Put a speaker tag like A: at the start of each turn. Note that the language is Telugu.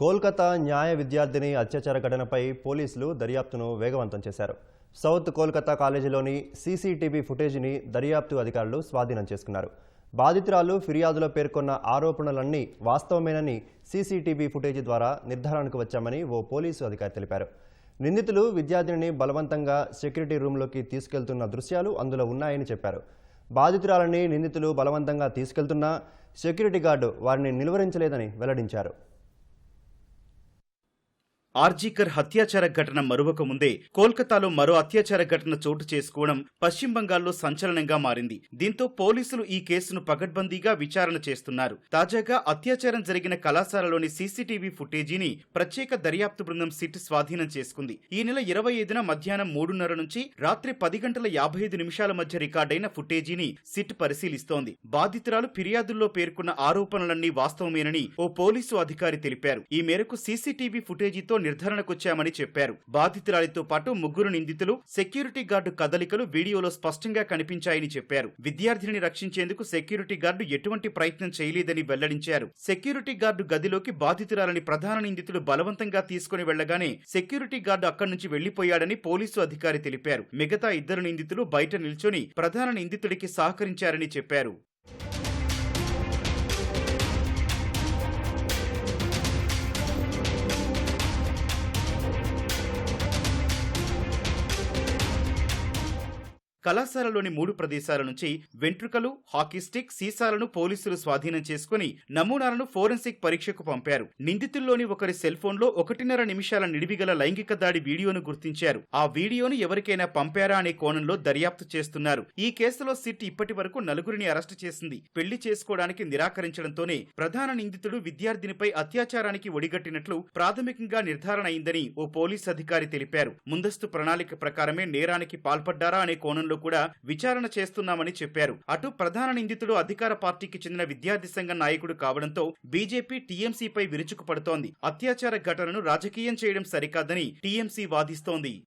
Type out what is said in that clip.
A: కోల్కతా న్యాయ విద్యార్థిని అత్యాచార ఘటనపై పోలీసులు దర్యాప్తును వేగవంతం చేశారు. సౌత్ కోల్కతా కాలేజీలోని సీసీటీవీ ఫుటేజీని దర్యాప్తు అధికారులు స్వాధీనం చేసుకున్నారు. బాధితురాలు ఫిర్యాదులో పేర్కొన్న ఆరోపణలన్నీ వాస్తవమేనని సీసీటీవీ ఫుటేజీ ద్వారా నిర్ధారణకు వచ్చామని ఓ పోలీసు అధికారి తెలిపారు. నిందితులు విద్యార్థినిని బలవంతంగా సెక్యూరిటీ రూమ్లోకి తీసుకెళ్తున్న దృశ్యాలు అందులో ఉన్నాయని చెప్పారు. బాధితురాలని నిందితులు బలవంతంగా తీసుకెళ్తున్నా సెక్యూరిటీ గార్డు వారిని నిలువరించలేదని వెల్లడించారు.
B: ఆర్జీకర్ హత్యాచార ఘటన మరువక ముందే కోల్కతాలో మరో అత్యాచార ఘటన చోటు చేసుకోవడం పశ్చిమ బంగాల్లో సంచలనంగా మారింది. దీంతో పోలీసులు ఈ కేసును పకడ్బందీగా విచారణ చేస్తున్నారు. తాజాగా అత్యాచారం జరిగిన కళాశాలలోని సీసీటీవీ ఫుటేజీని ప్రత్యేక దర్యాప్తు బృందం సిట్ స్వాధీనం చేసుకుంది. ఈ నెల ఇరవై ఐదున మధ్యాహ్నం మూడున్నర నుంచి రాత్రి పది గంటల యాభై ఐదు నిమిషాల మధ్య రికార్డైన ఫుటేజీని సిట్ పరిశీలిస్తోంది. బాధితురాలు ఫిర్యాదుల్లో పేర్కొన్న ఆరోపణలన్నీ వాస్తవమేనని ఓ పోలీసు అధికారి తెలిపారు. ఈ మేరకు సీసీటీవీ ఫుటేజీతో నిర్ధారణకొచ్చామని చెప్పారు. బాధితురాలితో పాటు ముగ్గురు నిందితులు సెక్యూరిటీ గార్డు కదలికలు వీడియోలో స్పష్టంగా కనిపించాయని చెప్పారు. విద్యార్థిని రక్షించేందుకు సెక్యూరిటీ గార్డు ఎటువంటి ప్రయత్నం చేయలేదని వెల్లడించారు. సెక్యూరిటీ గార్డు గదిలోకి బాధితురాలని ప్రధాన నిందితుడు బలవంతంగా తీసుకుని వెళ్ళగానే సెక్యూరిటీ గార్డు అక్కడి నుంచి వెళ్ళిపోయాడని పోలీసు అధికారి తెలిపారు. మిగతా ఇద్దరు నిందితులు బయట నిల్చొని ప్రధాన నిందితుడికి సహకరించారని చెప్పారు. కళాశాలలోని మూడు ప్రదేశాల నుంచి వెంట్రుకలు హాకీ స్టిక్ సీసాలను పోలీసులు స్వాధీనం చేసుకుని నమూనాలను ఫోరెన్సిక్ పరీక్షకు పంపారు. నిందితుల్లోని ఒకరి సెల్ ఫోన్లో ఒకటిన్నర నిమిషాల నిడివిగల లైంగిక దాడి వీడియోను గుర్తించారు. ఆ వీడియోను ఎవరికైనా పంపారా అనే కోణంలో దర్యాప్తు చేస్తున్నారు. ఈ కేసులో సిట్ ఇప్పటి వరకు నలుగురిని అరెస్టు చేసింది. పెళ్ళి చేసుకోవడానికి నిరాకరించడంతోనే ప్రధాన నిందితుడు విద్యార్థినిపై అత్యాచారానికి ఒడిగట్టినట్లు ప్రాథమికంగా నిర్ధారణ అయిందని ఓ పోలీస్ అధికారి తెలిపారు. ముందస్తు ప్రణాళిక ప్రకారమే నేరానికి పాల్పడ్డారా అనే కోణంలో కూడా విచారణ చేస్తున్నామని చెప్పారు. అటు ప్రధాన నిందితుడు అధికార పార్టీకి చెందిన విద్యార్థి సంఘ నాయకుడు కావడంతో బీజేపీ టీఎంసీపై విరుచుకుపడుతోంది. అత్యాచార ఘటనను రాజకీయం చేయడం సరికాదని టీఎంసీ వాదిస్తోంది.